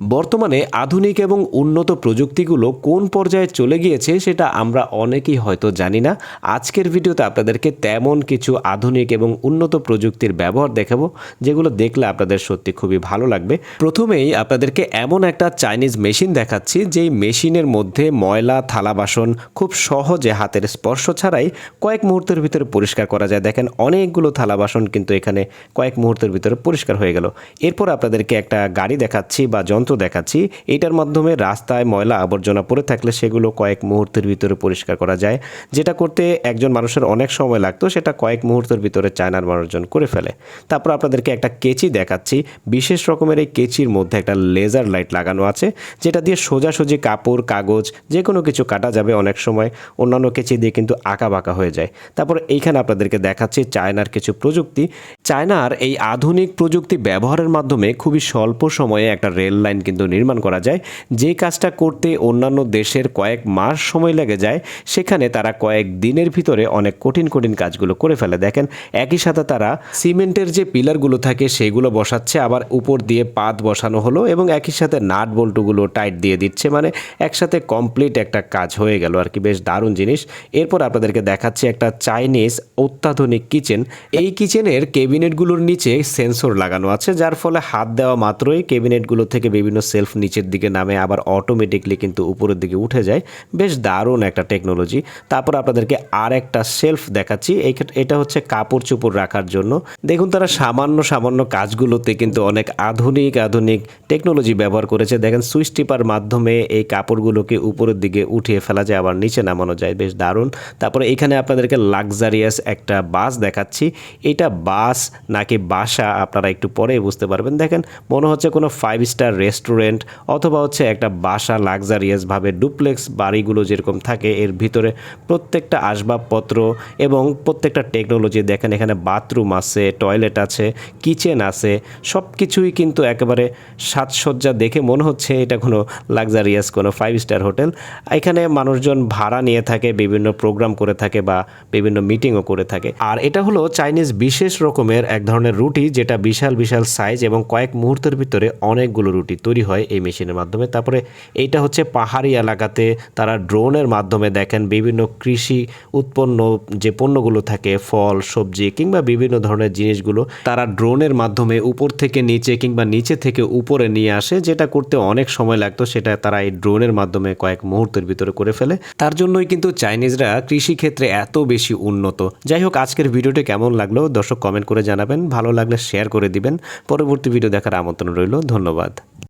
বর্তমানে আধুনিক এবং উন্নত প্রযুক্তিগুলো কোন পর্যায়ে চলে গিয়েছে সেটা আমরা অনেকেই হয়তো জানি না। আজকের ভিডিওতে আপনাদেরকে তেমন কিছু আধুনিক এবং উন্নত প্রযুক্তির ব্যবহার দেখাবো, যেগুলো দেখলে আপনাদের সত্যি খুবই ভালো লাগবে। প্রথমেই আপনাদেরকে এমন একটা চাইনিজ মেশিন দেখাচ্ছি, যেই মেশিনের মধ্যে ময়লা, থালা বাসন খুব সহজে হাতের স্পর্শ ছাড়াই কয়েক মুহূর্তের ভিতরে পরিষ্কার করা যায়। দেখেন, অনেকগুলো থালা বাসন কিন্তু এখানে কয়েক মুহূর্তের ভিতরে পরিষ্কার হয়ে গেল। এরপর আপনাদেরকে একটা গাড়ি দেখাচ্ছি বা যন্ত্র দেখাচ্ছি। এটার মাধ্যমে রাস্তায় ময়লা আবর্জনা পড়ে থাকলে সেগুলো কয়েক মুহূর্তের ভিতরে পরিষ্কার করা যায়। যেটা করতে একজন মানুষের অনেক সময় লাগতো, সেটা কয়েক মুহূর্তের ভিতরে চায়নার মানুষজন করে ফেলে। তারপর আপনাদেরকে একটা কেচি দেখাচ্ছি। বিশেষ রকমের এই কেচির মধ্যে একটা লেজার লাইট লাগানো আছে, যেটা দিয়ে সোজাসুজি কাপড়, কাগজ যে কোনো কিছু কাটা যাবে অনেক সময়। অন্যান্য কেচি দিয়ে কিন্তু আঁকা বাঁকা হয়ে যায়। তারপর এইখানে আপনাদেরকে দেখাচ্ছি চায়নার কিছু প্রযুক্তি। চায়নার এই আধুনিক প্রযুক্তি ব্যবহারের মাধ্যমে খুবই স্বল্প সময়ে একটা রেল লাইন কিন্তু নির্মাণ করা যায়। যে কাজটা করতে অন্যান্য দেশের কয়েক মাস সময় লেগে যায়, সেখানে তারা কয়েক দিনের ভিতরে অনেক কঠিন কঠিন কাজগুলো করে ফেলে। দেখেন, একই সাথে তারা সিমেন্টের যে পিলারগুলো থাকে, সেগুলো বসাচ্ছে, আবার উপর দিয়ে পাত বসানো হলো এবং একই সাথে নাট বল্টুগুলো টাইট দিয়ে দিচ্ছে। মানে একসাথে কমপ্লিট একটা কাজ হয়ে গেল আর কি, বেশ দারুণ জিনিস। এরপর আপনাদেরকে দেখাচ্ছি একটা চাইনিজ অত্যাধুনিক কিচেন। এই কিচেনের কেবিনেটগুলোর নিচে সেন্সর লাগানো আছে, যার ফলে হাত দেওয়া মাত্রই কেবিনেটগুলো থেকে বিভিন্ন সেলফ নিচের দিকে নামে আবার অটোমেটিকলি কিন্তু উপরের দিকে উঠে যায়। বেশ দারুণ একটা টেকনোলজি তারপর আপনাদেরকে আর একটা সেলফ দেখাচ্ছি এটা হচ্ছে কাপড় চোপড় রাখার জন্য। দেখুন তারা সামান্য সামান্য কাজগুলোতে কিন্তু অনেক আধুনিক আধুনিক টেকনোলজি ব্যবহার করেছে। দেখেন সুইচ টিপার মাধ্যমে এই কাপড়গুলোকে উপরের দিকে উঠিয়ে ফেলা যায়, আবার নিচে নামানো যায়। বেশ দারুণ। তারপরে এখানে আপনাদেরকে লাক্সারিয়াস একটা বাস দেখাচ্ছি। এটা বাস নাকি বাসা আপনারা একটু পরে বুঝতে পারবেন। দেখেন মনে হচ্ছে কোনো ফাইভ স্টার রেস্টুরেন্ট অথবা হচ্ছে একটা বাসা লাক্সারিয়াসভাবে ডুপ্লেক্স বাড়িগুলো যেরকম থাকে, এর ভিতরে প্রত্যেকটা আসবাবপত্র এবং প্রত্যেকটা টেকনোলজি দেখেন এখানে বাথরুম আছে টয়লেট আছে কিচেন আছে সব কিছুই কিন্তু একেবারে সাজসজ্জা দেখে মনে হচ্ছে এটা কোনো লাক্সারিয়াস কোনো ফাইভ স্টার হোটেল এখানে মানুষজন ভাড়া নিয়ে থাকে, বিভিন্ন প্রোগ্রাম করে থাকে বা বিভিন্ন মিটিংও করে থাকে। আর এটা হলো চাইনিজ বিশেষ রকমের এক ধরনের রুটি, যেটা বিশাল বিশাল সাইজ এবং কয়েক মুহূর্তের ভিতরে অনেকগুলো রুটি তৈরি হয় এই মেশিনের মাধ্যমে। তারপরে এইটা হচ্ছে পাহাড়ি এলাকাতে তারা ড্রোনের মাধ্যমে দেখেন বিভিন্ন কৃষি উৎপন্ন যে পণ্যগুলো থাকে, ফল, সবজি কিংবা বিভিন্ন ধরনের জিনিসগুলো তারা ড্রোনের মাধ্যমে উপর থেকে নিচে কিংবা নিচে থেকে উপরে নিয়ে আসে, যেটা করতে অনেক সময় লাগতো, সেটা তারা এই ড্রোনের মাধ্যমে কয়েক মুহূর্তের ভিতরে করে ফেলে। তার জন্যই কিন্তু চাইনিজরা কৃষি ক্ষেত্রে এত বেশি উন্নত। যাই হোক, আজকের ভিডিওটি কেমন লাগল দর্শক কমেন্ট করে জানাবেন, ভালো লাগলে শেয়ার করে দিবেন। পরবর্তী ভিডিও দেখার আমন্ত্রণ রইল, ধন্যবাদ।